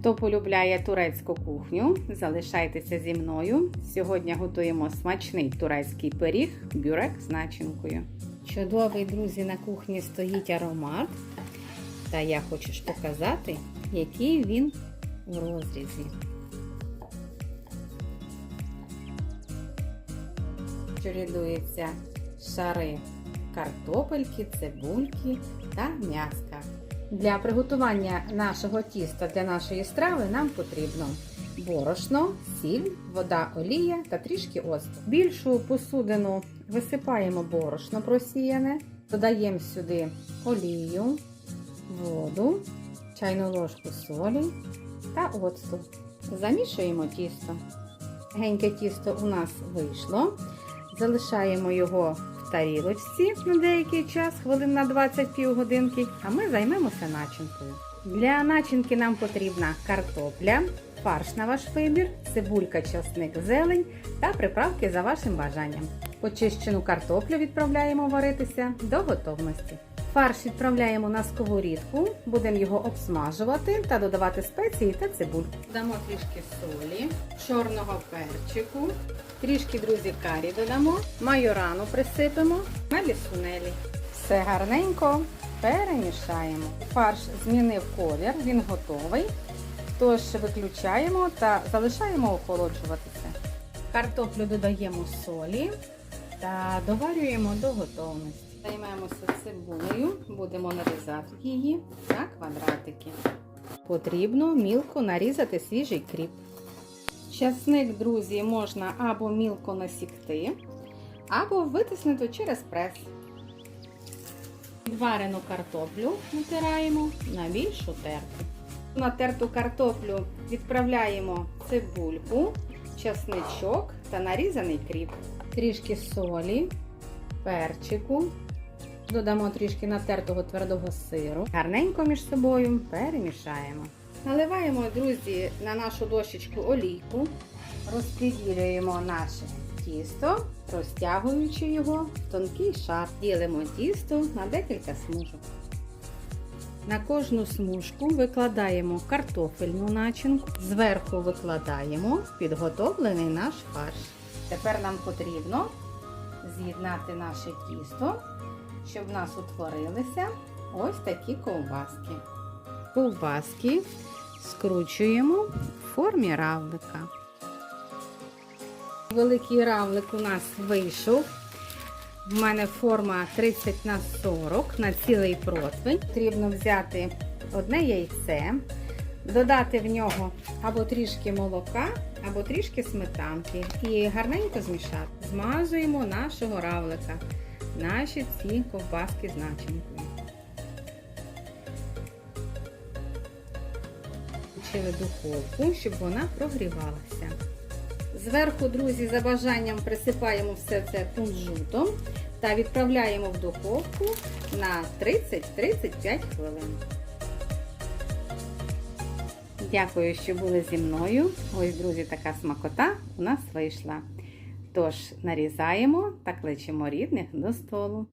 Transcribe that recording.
Хто полюбляє турецьку кухню, залишайтеся зі мною. Сьогодні готуємо смачний турецький пиріг бюрек з начинкою. Чудовий, друзі, на кухні стоїть аромат. Та я хочу ж показати, який він у розрізі. Чередуються шари картопельки, цибульки та м'яска. Для приготування нашого тіста для нашої страви нам потрібно борошно, сіль, вода, олія та трішки оцту. Більшу посудину висипаємо борошно просіяне, додаємо сюди олію, воду, чайну ложку солі та оцту. Замішуємо тісто. Геньке тісто у нас вийшло. Залишаємо його тарілочці на деякий час, хвилин на 20 півгодинки, а ми займемося начинкою. Для начинки нам потрібна картопля, фарш на ваш вибір, цибулька, часник, зелень та приправки за вашим бажанням. Почищену картоплю відправляємо варитися до готовності. Фарш відправляємо на сковорідку, будемо його обсмажувати та додавати спеції та цибульку. Дамо трішки солі, чорного перчику, трішки, друзі, карі додамо, майорану присипемо на лісунелі. Все гарненько перемішаємо. Фарш змінив колір, він готовий. Тож виключаємо та залишаємо охолоджуватися. Картоплю додаємо солі та доварюємо до готовності. Займемося цибулею, будемо нарізати її на квадратики. Потрібно мілко нарізати свіжий кріп. Часник, друзі, можна або мілко насікти, або витиснути через прес. Варену картоплю натираємо на більшу терту. На терту картоплю відправляємо цибульку, часничок та нарізаний кріп. Трішки солі, перчику. Додамо трішки натертого твердого сиру. Гарненько між собою перемішаємо. Наливаємо, друзі, на нашу дощечку олійку, розподілюємо наше тісто, розтягуючи його в тонкий шар. Ділимо тісто на декілька смужок. На кожну смужку викладаємо картофельну начинку, зверху викладаємо підготовлений наш фарш. Тепер нам потрібно з'єднати наше тісто, щоб в нас утворилися ось такі ковбаски. Ковбаски скручуємо в формі равлика. Великий равлик у нас вийшов. В мене форма 30 на 40 на цілий противень. Потрібно взяти одне яйце, додати в нього або трішки молока, або трішки сметанки. І гарненько змішати. Змазуємо нашого равлика, наші ці ковбаски з начинкою. Включили духовку, щоб вона прогрівалася. Зверху, друзі, за бажанням присипаємо все це кунжутом та відправляємо в духовку на 30-35 хвилин. Дякую, що були зі мною. Ось, друзі, така смакота у нас вийшла. Тож, нарізаємо та кличемо рідних до столу.